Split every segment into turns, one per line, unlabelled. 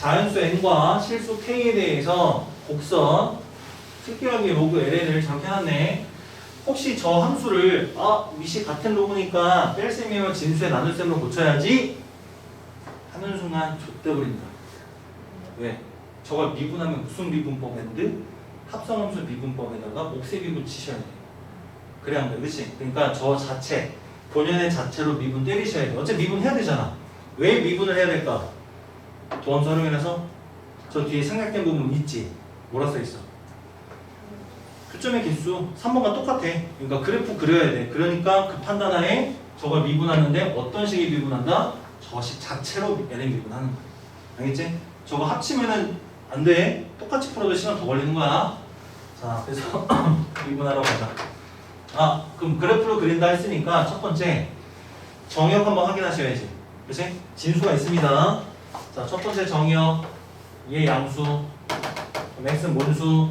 자연수 n과 실수 k에 대해서 곡선 특별하게 로그 ln을 저렇게 해놨네. 혹시 저 함수를 아 위시 같은 로그니까 뺄셈이면 진수에 나눌셈으로 고쳐야지 하는 순간 좆대버린다. 왜? 저걸 미분하면 무슨 미분법인데 합성함수 미분법에다가 옥새 미분 치셔야 돼. 그래야 한다, 그렇지? 그러니까 저 자체 본연의 자체로 미분 때리셔야 돼. 어차피 미분 해야 되잖아. 왜 미분을 해야 될까? 도함수 활용해서 저 뒤에 생략된 부분 있지? 뭐라 써 있어? 표점의 개수 3번과 똑같아. 그러니까 그래프 그려야 돼. 그러니까 그 판단하에 저걸 미분하는데 어떤 식의 미분한다? 저식 자체로 LN 미분하는 거야. 알겠지? 저거 합치면은 안 돼. 똑같이 풀어도 시간 더 걸리는 거야. 자, 그래서 미분하러 가자. 아, 그럼 그래프로 그린다 했으니까 첫 번째 정역 한번 확인하셔야지. 그치? 진수가 있습니다. 자, 첫 번째 정역 얘 양수 그럼 x는 뭔수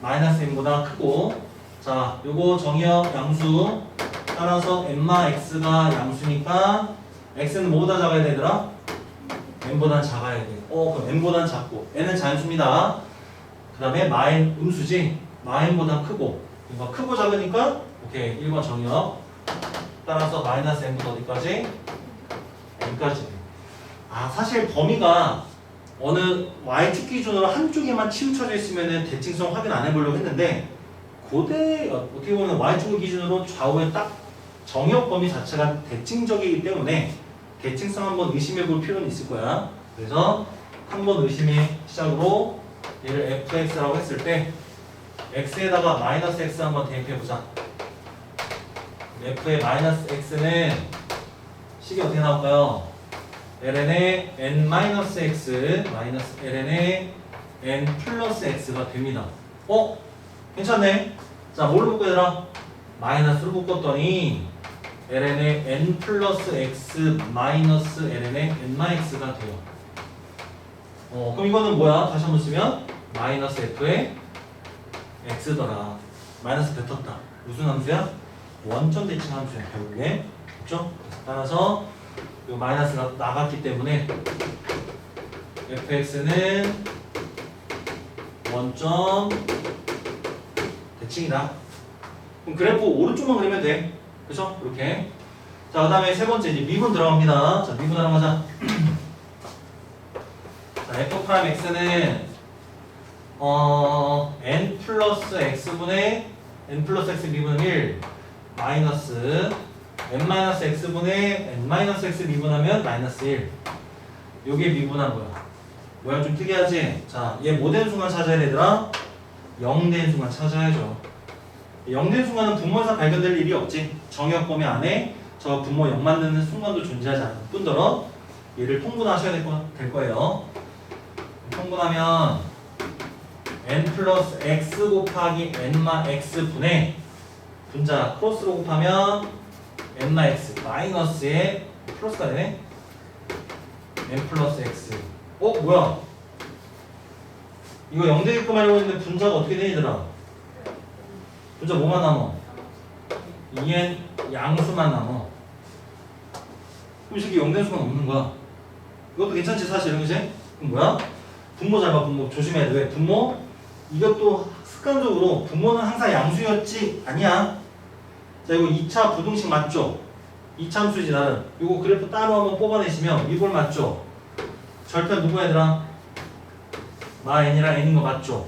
마이너스 m보다 크고 자, 요거 정역 양수 따라서 m마 x가 양수니까 x는 뭐보다 작아야 되더라? m보다 작아야 돼. 어, 그럼 m보다 작고 n은 자연수입니다. 그 다음에 마인 음수지 마인보다 크고 이거 크고 작으니까 오케이 1번 정역 따라서 마이너스 m부터 어디까지? m까지 아 사실 범위가 어느 y축 기준으로 한쪽에만 치우쳐져 있으면 대칭성 확인 안 해보려고 했는데 고대 어떻게 보면 y축을 기준으로 좌우에 딱 정역 범위 자체가 대칭적이기 때문에 대칭성 한번 의심해 볼 필요는 있을 거야 그래서 한번 의심의 시작으로 얘를 fx라고 했을 때 x에다가 마이너스 x 한번 대입해 보자. f의 마이너스 x는 식이 어떻게 나올까요? Ln의 n 마이너스 x 마이너스 ln의 n 플러스 x가 됩니다. 어? 괜찮네. 자, 뭘로 묶어야 되나? 마이너스로 묶었더니 ln의 n 플러스 x 마이너스 ln의 n 마이너스가 돼요. 어, 그럼 이거는 뭐야? 다시 한번 쓰면 마이너스 f의 x더라. 마이너스 뱉었다. 무슨 함수야? 원점 대칭 함수야 결국에. 그렇죠? 따라서 이 마이너스가 나갔기 때문에 fx는 원점 대칭이다. 그럼 그래프 오른쪽만 그리면 돼. 그죠? 이렇게. 자, 그 다음에 세 번째 이제 미분 들어갑니다. 자, 미분하러 가자. 자, f 프라임 x는 어 n 플러스 x분의 n 플러스 x 미분 1 마이너스 n 마이너스 x분의 n 마이너스 x 미분하면 마이너스 1 요게 미분한 거야. 뭐야 좀 특이하지? 자, 얘 뭐된 순간 찾아야 되더라? 0된 순간 찾아야죠. 0된 순간은 분모에서 발견될 일이 없지. 정역 범위 안에 저 분모 0 만드는 순간도 존재하지 않을 뿐더러 얘를 통분하셔야 될, 거, 될 거예요. 통분하면 n 플러스 x 곱하기 n마 x 분의 분자 크로스로 곱하면 n마 x 마이너스에 플러스가 되네 n 플러스 x 어 뭐야 이거 0 되게끔 하려고 했는데 분자가 어떻게 되니더라 분자 뭐만 남어 2n 양수만 남어 그럼 이 새끼 0된 수가 없는 거야 이것도 괜찮지 사실은 그지? 그럼 뭐야? 분모 잘 봐, 분모 조심해야 돼. 왜? 분모 이것도 습관적으로 분모는 항상 양수였지 아니야. 자 이거 2차 부등식 맞죠? 2차 함수지 나는. 이거 그래프 따로 한번 뽑아내시면 이걸 맞죠? 절편 누구 얘들아? 마 n이랑 n인 거 맞죠?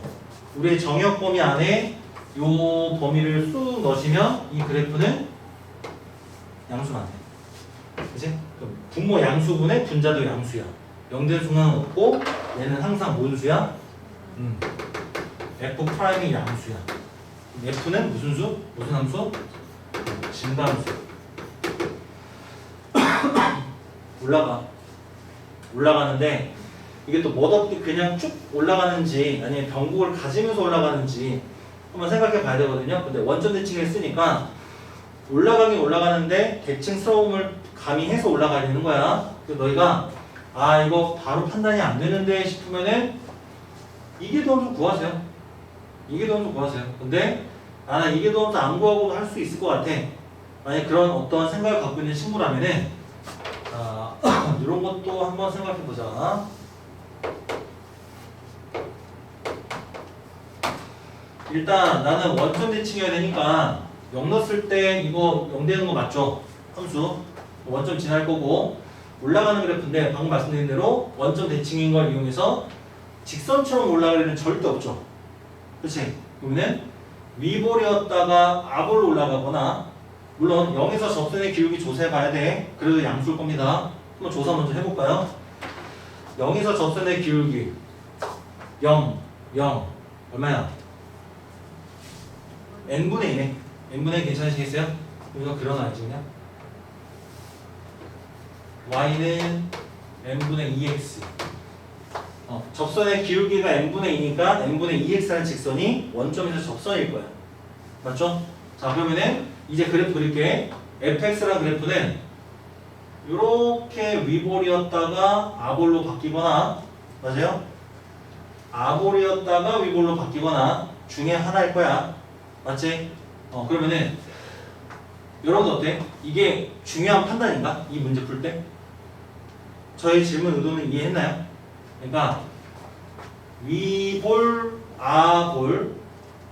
우리의 정역 범위 안에 요 범위를 쑥 넣으시면 이 그래프는 양수만 돼. 그치? 분모 양수분의 분자도 양수야. 0된 순간은 없고 얘는 항상 뭔 수야? 음. f 프라임이 양수야. f는 무슨 수? 무슨 함수? 진단수. 올라가. 올라가는데 이게 또 멋없게 그냥 쭉 올라가는지 아니면 변곡을 가지면서 올라가는지 한번 생각해 봐야 되거든요. 근데 원점 대칭을 쓰니까 올라가긴 올라가는데 대칭스러움을 가미해서 올라가야 되는 거야. 그래서 너희가 아 이거 바로 판단이 안 되는데 싶으면은 이게 도함수 구하세요. 이게 도함수 구하세요. 근데 아 이게 너무 안 구하고도 할 수 있을 것 같아. 만약 그런 어떤 생각을 갖고 있는 친구라면은 아, 이런 것도 한번 생각해 보자. 일단 나는 원점 대칭해야 되니까 0 넣었을 때 이거 0 되는 거 맞죠? 함수 원점 지날 거고 올라가는 그래프인데 방금 말씀드린 대로 원점 대칭인 걸 이용해서 직선처럼 올라가려는 절대 없죠. 그렇지? 그러면 위볼이었다가 아볼로 올라가거나 물론 0에서 접선의 기울기 조사해 봐야 돼. 그래도 양수일 겁니다. 한번 조사 먼저 해볼까요? 0에서 접선의 기울기 0, 0 얼마야? n분의 2네. n분의 2 괜찮으시겠어요? 여기서 그려놔야지 그냥. y는 n분의 2x. 어, 접선의 기울기가 n분의 2니까 n분의 2x라는 직선이 원점에서 접선일 거야. 맞죠? 자 그러면은 이제 그래프 그릴게. fx라는 그래프는 이렇게 위볼이었다가 아볼로 바뀌거나 맞아요? 아볼이었다가 위볼로 바뀌거나 중에 하나일 거야. 맞지? 어 그러면은 여러분 어때? 이게 중요한 판단인가? 이 문제 풀 때? 저의 질문 의도는 이해했나요? 그러니까 위볼, 아볼,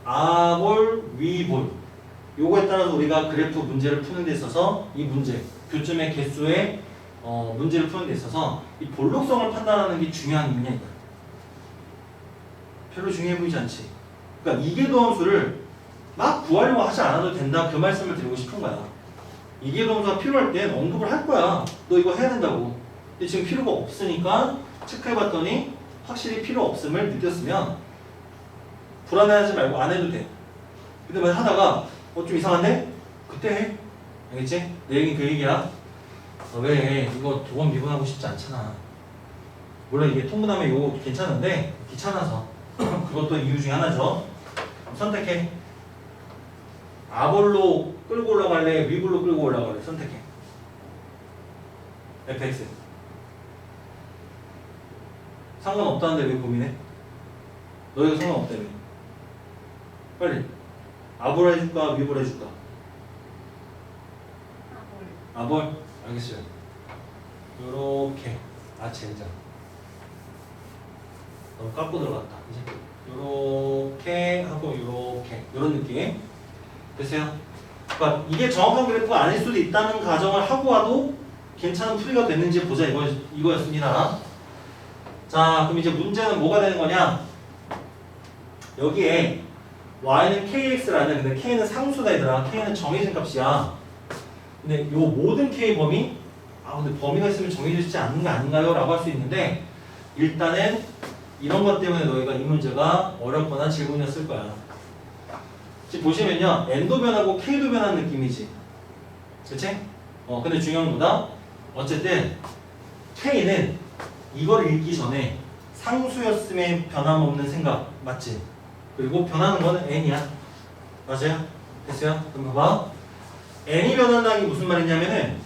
아볼, 위볼 요거에 따라서 우리가 그래프 문제를 푸는 데 있어서 이 문제, 교점의 개수의 어, 문제를 푸는 데 있어서 이 볼록성을 판단하는 게 중요한 의미야 이거야. 별로 중요해 보이지 않지? 그러니까 이계도함수를 막 구하려고 하지 않아도 된다 그 말씀을 드리고 싶은 거야. 이계도함수가 필요할 땐 언급을 할 거야. 너 이거 해야 된다고. 근데 지금 필요가 없으니까 체크해봤더니 확실히 필요 없음을 느꼈으면 불안해하지 말고 안 해도 돼. 근데 만 하다가 어 좀 이상한데? 그때 해. 알겠지? 내 얘기 그 얘기야. 어, 왜 이거 두 번 미분하고 싶지 않잖아. 물론 이게 통분하면 이거 괜찮은데 귀찮아서 그것도 이유 중에 하나죠. 선택해. 아볼로 끌고 올라갈래? 위볼로 끌고 올라갈래? 선택해. fx. 상관없다는데 왜 고민해? 너희가 상관없다며. 빨리. 아볼 해줄까? 위볼 해줄까? 아볼? 알겠어요. 요렇게. 아, 젠장. 너무 깎고 들어갔다. 이제 요렇게 하고 요렇게. 요런 느낌. 됐어요? 그러니까 이게 정확한 그래프가 아닐 수도 있다는 가정을 하고 와도 괜찮은 풀이가 됐는지 보자 이거, 이거였습니다. 자, 그럼 이제 문제는 뭐가 되는 거냐? 여기에 y는 kx라는 근데 k는 상수다 얘들아. k는 정해진 값이야. 근데 요 모든 k 범위 아 근데 범위가 있으면 정해지지 않는 거 아닌가요? 라고 할 수 있는데 일단은 이런 것 때문에 너희가 이 문제가 어렵거나 질문이었을 거야. 지금 보시면요 n도 변하고 k도 변하는 느낌이지. 그치? 어 근데 중요한 거다. 어쨌든 k는 이걸 읽기 전에 상수였음에 변함없는 생각 맞지? 그리고 변하는 거는 n이야. 맞아요? 됐어요? 그럼 봐봐. n이 변한다는 게 무슨 말이냐면은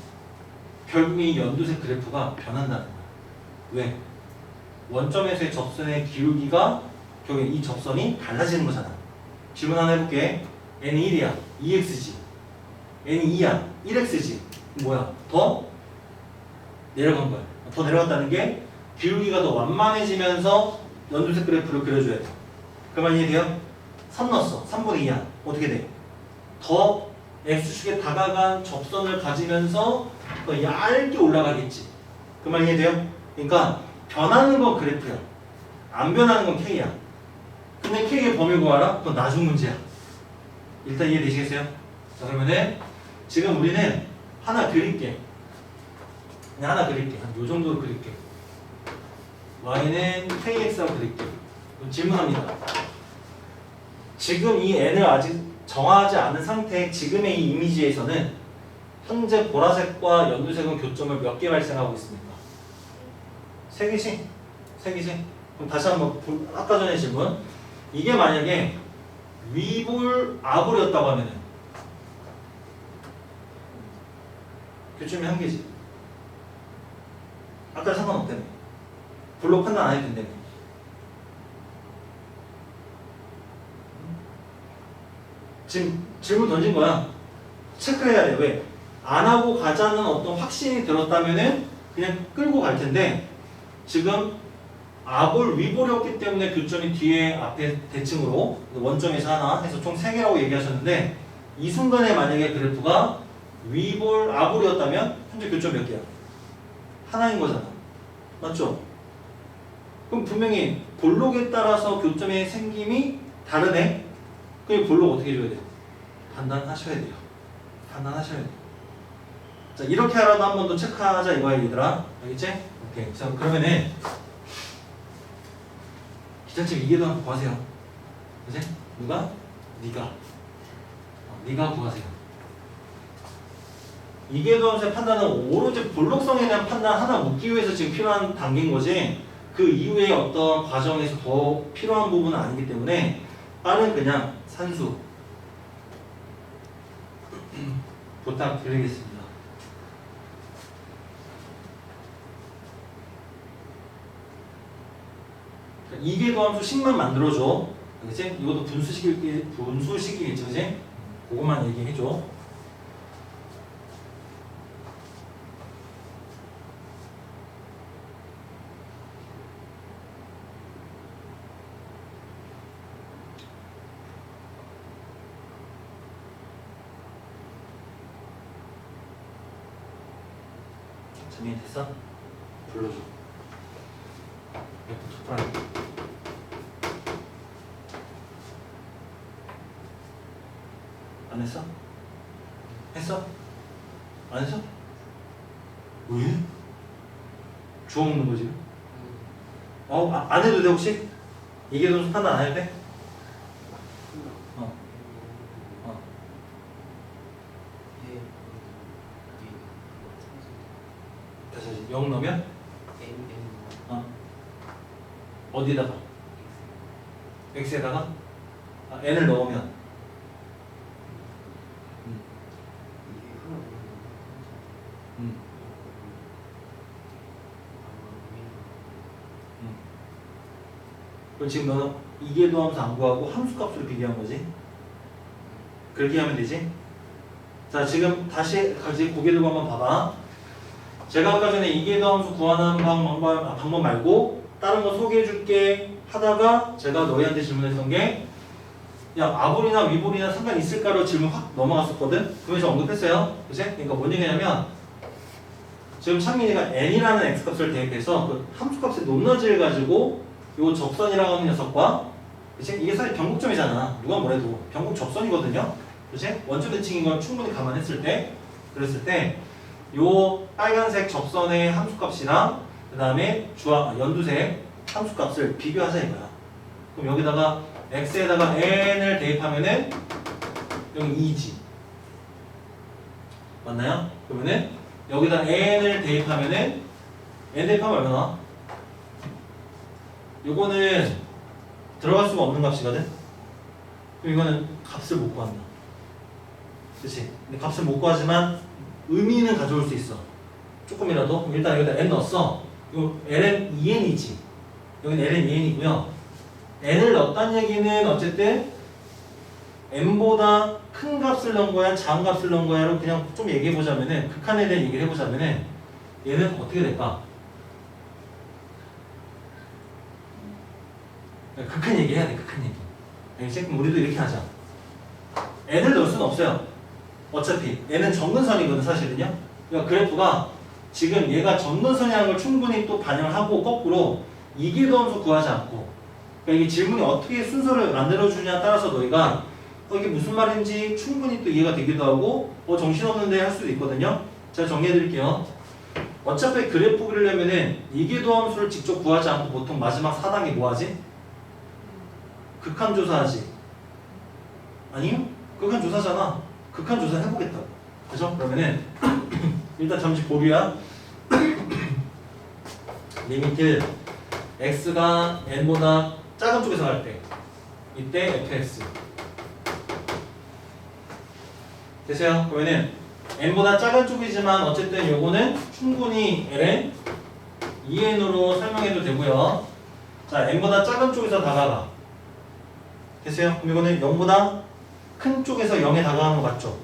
결국 이 연두색 그래프가 변한다는 거야. 왜? 원점에서의 접선의 기울기가 결국 이 접선이 달라지는 거잖아. 질문 하나 해볼게. n이 1이야. 2xg. n이 2야. 1xg. 뭐야? 더 내려간 거야. 더 내려갔다는 게 기울기가 더 완만해지면서 연두색 그래프를 그려줘야 돼. 그말 이해돼요? 3 넣었어. 3분의 2야. 어떻게 돼? 더 x축에 다가간 접선을 가지면서 더 얇게 올라가겠지. 그말 이해돼요? 그러니까 변하는 건 그래프야. 안 변하는 건 k야. 근데 k의 범위 구하라? 그건 나중 문제야. 일단 이해되시겠어요? 자 그러면은 지금 우리는 하나 그릴게. 그냥 하나 그릴게. 한 요 정도로 그릴게. Y는 kx라고. 그럼 질문합니다. 지금 이 n을 아직 정하지 않은 상태의 지금의 이 이미지에서는 현재 보라색과 연두색은 교점을 몇 개 발생하고 있습니까? 세 개씩? 세 개씩? 그럼 다시 한번 볼- 아까 전에 질문 이게 만약에 위볼 아볼이었다고 하면은 교점이 한 개지 아까 상관없다며 불로 판단 안 해도 된다며 지금 질문 던진 거야. 체크해야 돼. 왜? 안 하고 가자는 어떤 확신이 들었다면은 그냥 끌고 갈 텐데 지금 아볼 위볼이었기 때문에 교점이 뒤에 앞에 대칭으로 원점에서 하나 해서 총 3개라고 얘기하셨는데 이 순간에 만약에 그래프가 위볼 아볼이었다면 현재 교점 몇 개야? 하나인 거잖아. 맞죠? 그럼 분명히 볼록에 따라서 교점의 생김이 다르네. 그럼 볼록 어떻게 해줘야 돼요? 판단하셔야 돼요. 판단하셔야 돼요. 자 이렇게 하라도 한 번 더 체크하자 이거야 얘들아. 알겠지? 오케이. 자 그러면은 기자님 이게 더 한번 구하세요. 그지? 누가? 네가. 어, 네가 구하세요. 이계도함수의 판단은 오로지 볼록성에 대한 판단 하나 묻기 위해서 지금 필요한 단계인 거지 그 이후에 어떤 과정에서 더 필요한 부분은 아니기 때문에 빠른 그냥 산수 부탁드리겠습니다. 이계도 함수 식만 만들어줘. 그치? 이것도 분수식이, 분수식이겠지, 그치? 그것만 얘기해줘. 재민이 됐어? 불러줘. 옆에 투프라임. 안 했어? 했어? 안 했어? 왜? 주워 먹는 거지? 어, 아, 안 해도 돼 혹시? 이게 돈 판단 안 해도 돼? 어, 어. 다시 다시 0 넣으면 어. 어디다가? x에다가 아, n을 넣으면 음, 음, 음. 그럼 지금 너는 이계도함수 안 구하고 함수값으로 비교한 거지? 그렇게 하면 되지? 자 지금 다시 같이 고개 들고 한번 봐봐 제가 아까 전에 이계도함수 구하는 방법, 아, 방법 말고 다른 거 소개해 줄게 하다가 제가 너희한테 질문했던 게 야, 아볼이나 위볼이나 상관 있을까로 질문 확 넘어갔었거든? 그러면서 언급했어요. 그치? 그러니까 뭔 얘기냐면 지금 창민이가 n이라는 x값을 대입해서 그 함수값의 높낮이를 가지고 요 접선이라고 하는 녀석과 그치? 이게 사실 변곡점이잖아. 누가 뭐래도 변곡 접선이거든요. 그치? 원점 대칭인 걸 충분히 감안했을 때 그랬을 때 요 빨간색 접선의 함수값이랑 그 다음에 주황 연두색 함수값을 비교하자 이거야. 그럼 여기다가 x에다가 n을 대입하면은 여기 2지. 맞나요? 그러면은 여기다 n을 대입하면은 n 대입하면 얼마 나와? 요거는 들어갈 수가 없는 값이거든. 그럼 이거는 값을 못 구한다. 그렇지? 근데 값을 못 구하지만 의미는 가져올 수 있어. 조금이라도 일단 여기다 n 넣었어. 이거 ln 2n이지. 여기는 ln 2n이고요. n을 넣었다는 얘기는 어쨌든 n보다 큰 값을 넣은 거야, 작은 값을 넣은 거야로 그냥 좀 얘기해 보자면은 극한에 대한 얘기를 해보자면은 얘는 어떻게 될까? 극한 얘기 해야 돼, 극한 얘기. 알겠지? 그럼 우리도 이렇게 하자. n을 넣을 수는 없어요. 어차피 n은 점근선이거든 사실은요. 그러니까 그래프가 지금 얘가 점근선이라는 걸 충분히 또 반영을 하고 거꾸로 이기도함수 구하지 않고 그러니까 이게 질문이 어떻게 순서를 만들어주냐에 따라서 너희가 어, 이게 무슨 말인지 충분히 또 이해가 되기도 하고 어, 정신없는데 할 수도 있거든요. 제가 정리해드릴게요. 어차피 그래프 그리려면은 이기도 함수를 직접 구하지 않고 보통 마지막 4단계 뭐하지? 극한 조사하지. 아니요? 극한 조사잖아. 극한 조사 해보겠다. 그죠? 그러면은 일단 잠시 보류야. 리미트 x가 n보다 작은 쪽에서 갈 때 이때 fx 되세요? 그러면은 n보다 작은 쪽이지만 어쨌든 요거는 충분히 ln 2n으로 설명해도 되고요. 자 n보다 작은 쪽에서 다가가 되세요? 그럼 이거는 0보다 큰 쪽에서 0에 다가가는 거 맞죠?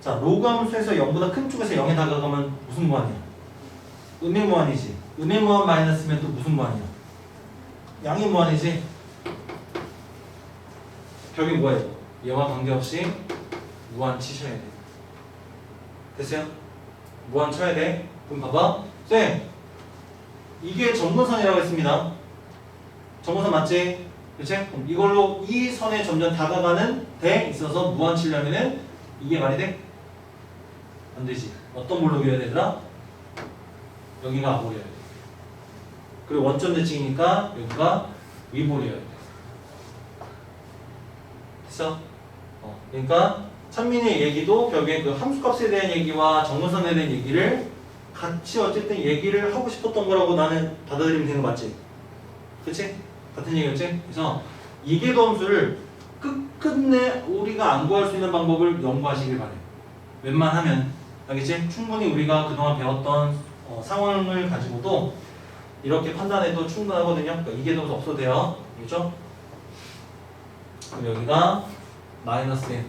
자 로그 함수에서 0보다 큰 쪽에서 0에 다가가면 무슨 무한이야? 음의 무한이지. 음의 무한 마이너스면 또 무슨 무한이야? 양이 무한이지. 벽이 뭐예요? 얘와 관계없이 무한 치셔야 돼. 됐어요? 무한 쳐야 돼. 그럼 봐봐. 쌤, 이게 점근선이라고 했습니다. 점근선 맞지? 그치? 그럼 이걸로 이 선에 점점 다가가는 데 있어서 무한 치려면은 이게 말이 돼? 안 되지. 어떤 그려야 되더라? 여기가 앞볼이어야 돼. 그리고 원점 대칭이니까 여기가 위볼이어야 돼. 됐어? 어, 그러니까 찬민의 얘기도 결국에 그 함수값에 대한 얘기와 정근선에 대한 얘기를 같이 어쨌든 얘기를 하고 싶었던 거라고 나는 받아들이면 되는 거 맞지? 그치? 같은 얘기였지? 그래서 이계도 함수를 끝끝내 우리가 안 구할 수 있는 방법을 연구하시길 바래요. 웬만하면 알겠지? 충분히 우리가 그동안 배웠던 어, 상황을 가지고도 이렇게 판단해도 충분하거든요. 그러니까 이계도 함수 없어도 돼요. 알겠죠? 그럼 여기가 마이너스 n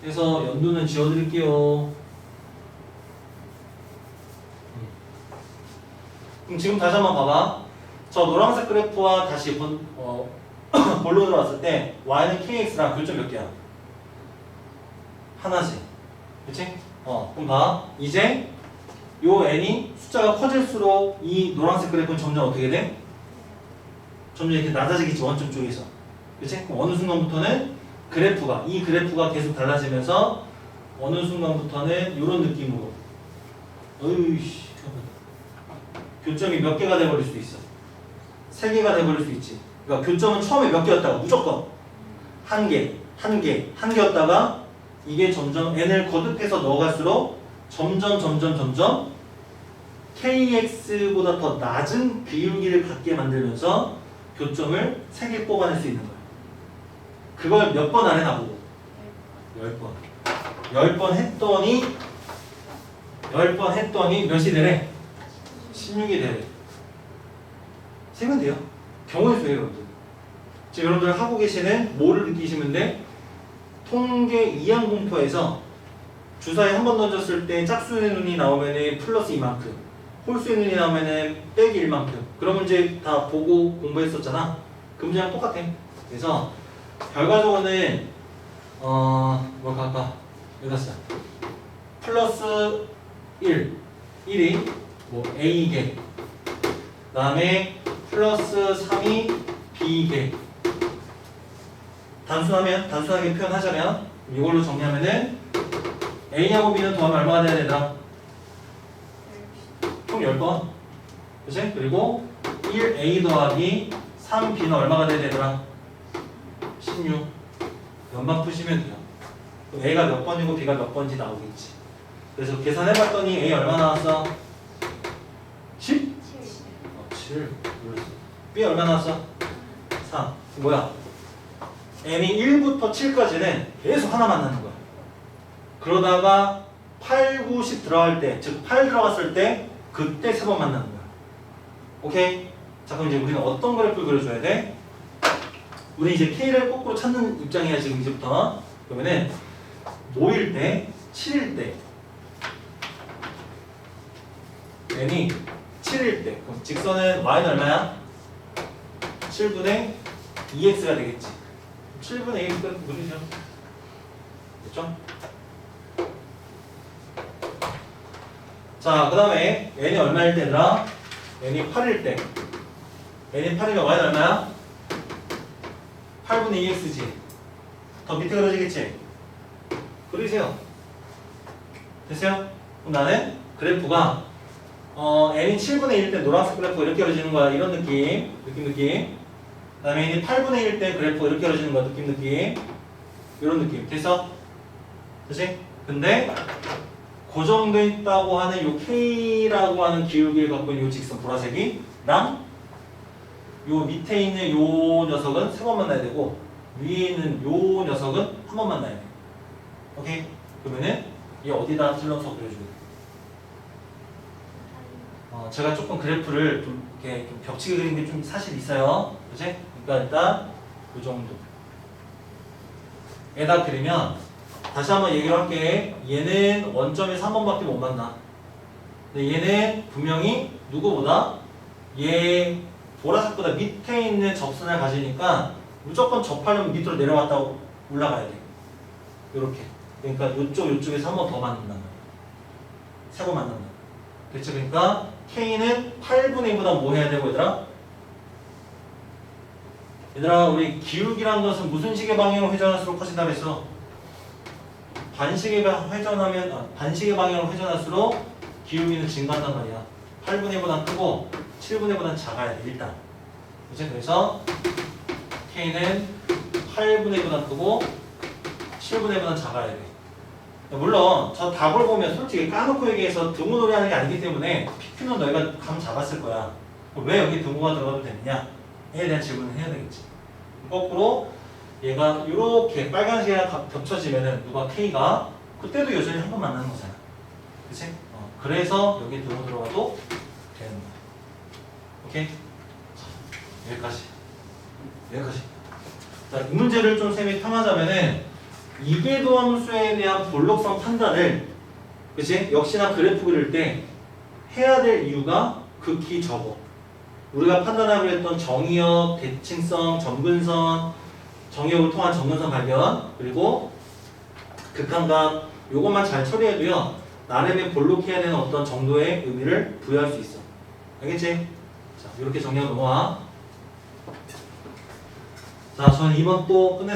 그래서 연두는 지워드릴게요. 음. 그럼 지금 다시 한번 봐봐. 저 노란색 그래프와 다시 본, 어, 본론으로 왔을 때 y는 kx랑 교점 몇 개야? 하나지. 그치? 어, 그럼 봐. 이제 요 n이 숫자가 커질수록 이 노란색 그래프는 점점 어떻게 돼? 점점 이렇게 낮아지겠지 원점 쪽에서. 그치? 그럼 어느 순간부터는 그래프가 이 그래프가 계속 달라지면서 어느 순간부터는 이런 느낌으로 어이씨 교점이 몇 개가 돼버릴 수도 있어 세 개가 돼버릴 수 있지 그러니까 교점은 처음에 몇 개였다가 무조건 한 개, 한 개, 한 개였다가 이게 점점 n을 거듭해서 넣어갈수록 점점 점점 점점 kx보다 더 낮은 비율기를 갖게 만들면서 교점을 세개 뽑아낼 수 있는 거야 그걸 몇 번안 해나 보고 열 번. 열번 했더니 열번 했더니 몇이 되래? 16이 되래. 세면 돼요. 경우의 수예요, 여러분들. 지금 여러분들 하고 계시는 뭐를 느끼시면 돼? 통계 이항 공표에서 주사에 한번 던졌을 때 짝수의 눈이 나오면은 플러스 이만큼, 홀수의 눈이 나오면은 빼기 일만큼. 그런 문제 다 보고 공부했었잖아. 그 문제랑 똑같아. 그래서 결과적으로는 어 뭘까 할까 여기다 플러스 1 1이 뭐 A개 그 다음에 플러스 3이 B개 단순하면 단순하게 표현하자면 이걸로 정리하면은 A하고 B는 더하면 얼마가 돼야 되나? 총 10번 그치? 그리고 1A 더하기 3B는 얼마가 돼야 되더라? 16 연방 푸시면 돼요 그럼 A가 몇 번이고 B가 몇 번인지 나오겠지 그래서 계산해봤더니 A 얼마 나왔어? 10? 어, 7 몰랐어 B 얼마 나왔어? 3 뭐야? N이 1부터 7까지는 계속 하나 만나는 거야 그러다가 8, 9, 10 들어갈 때, 즉 8 들어갔을 때 그때 세 번 만나는 거야 오케이? 자 그럼 이제 우리는 어떤 그래프를 그려줘야 돼? 우리 이제 K를 거꾸로 찾는 입장이야 지금 이제부터 그러면은 모일 때 7일 때 n이 7일 때 그럼 직선은 y는 얼마야? 7분의 2x가 되겠지 7분의 2x가 무리죠 됐죠? 자 그 다음에 n이 얼마일 때더라? n이 8일 때 n이 8이면 y는 얼마야? 8분의 2x지. 더 밑에 그려지겠지? 그리세요. 됐어요? 그럼 나는 그래프가 어, n이 7분의 1일 때 노란색 그래프가 이렇게 그려지는 거야. 이런 느낌. 느낌 느낌. 그 다음에 n이 8분의 1일 때 그래프가 이렇게 그려지는 거야. 느낌 느낌. 이런 느낌. 됐어? 그치? 근데 고정돼 있다고 하는 요 K라고 하는 기울기를 갖고 있는 요 직선 보라색이 랑 요 밑에 있는 요 녀석은 세 번 만나야 되고 위에 있는 요 녀석은 한 번 만나야 돼. 오케이? 그러면은 이 어디다 찔러서 그려주게 돼? 어, 제가 조금 그래프를 좀 이렇게 좀 벽치게 그린 게좀 사실 있어요. 그치? 그러니까 일단 요 정도. 에다 그리면 다시 한번 얘기를 할게. 얘는 원점에서 한 번밖에 못 만나. 근데 얘는 분명히 누구보다 얘 보라색보다 밑에 있는 접선을 가지니까 무조건 접하려면 밑으로 내려갔다 올라가야 돼. 이렇게. 그러니까 이쪽 이쪽에서 한 번 더 만든단 말이야. 세번 만든다. 됐죠? 그러니까 K는 8분의 1보다 뭐 해야 되고 얘들아? 얘들아 우리 기울기란 것은 무슨 식의 방향으로 회전할수록 커진다 그랬어? 반식의 방- 회전하면 아, 반식의 방향으로 회전할수록 기울기는 증가한단 말이야. 8분의 1보다 크고 7분의 1보다 작아야 돼 일단. 그치? 그래서 K는 8분의 1보다 크고 7분의 1보다 작아야 돼. 물론 저 답을 보면 솔직히 까놓고 얘기해서 등호놀이 하는 게 아니기 때문에 PQ는 너희가 감 잡았을 거야. 왜 여기 등호가 들어가도 되느냐? 에 대한 질문을 해야 되겠지. 거꾸로 얘가 이렇게 빨간색이랑 가- 겹쳐지면은 누가 K가 그때도 여전히 한 번 만나는 거잖아. 그치? 어, 그래서 여기 등호 들어가도 되는 거야. 오케이? 자, 여기까지. 여기까지. 자, 이 문제를 좀 쌤이 탐하자면은 이계도 함수에 대한 볼록성 판단을 그치? 역시나 그래프 그릴 때 해야 될 이유가 극히 적어. 우리가 판단하기로 했던 정의역, 대칭성, 점근선, 정의역을 통한 점근선 발견 그리고 극한각 요것만 잘 처리해도요 나름의 볼록해야 되는 어떤 정도의 의미를 부여할 수 있어. 알겠지? 자 이렇게 정리하고 넘어와. 자 저는 이번 또 끝냈습니다.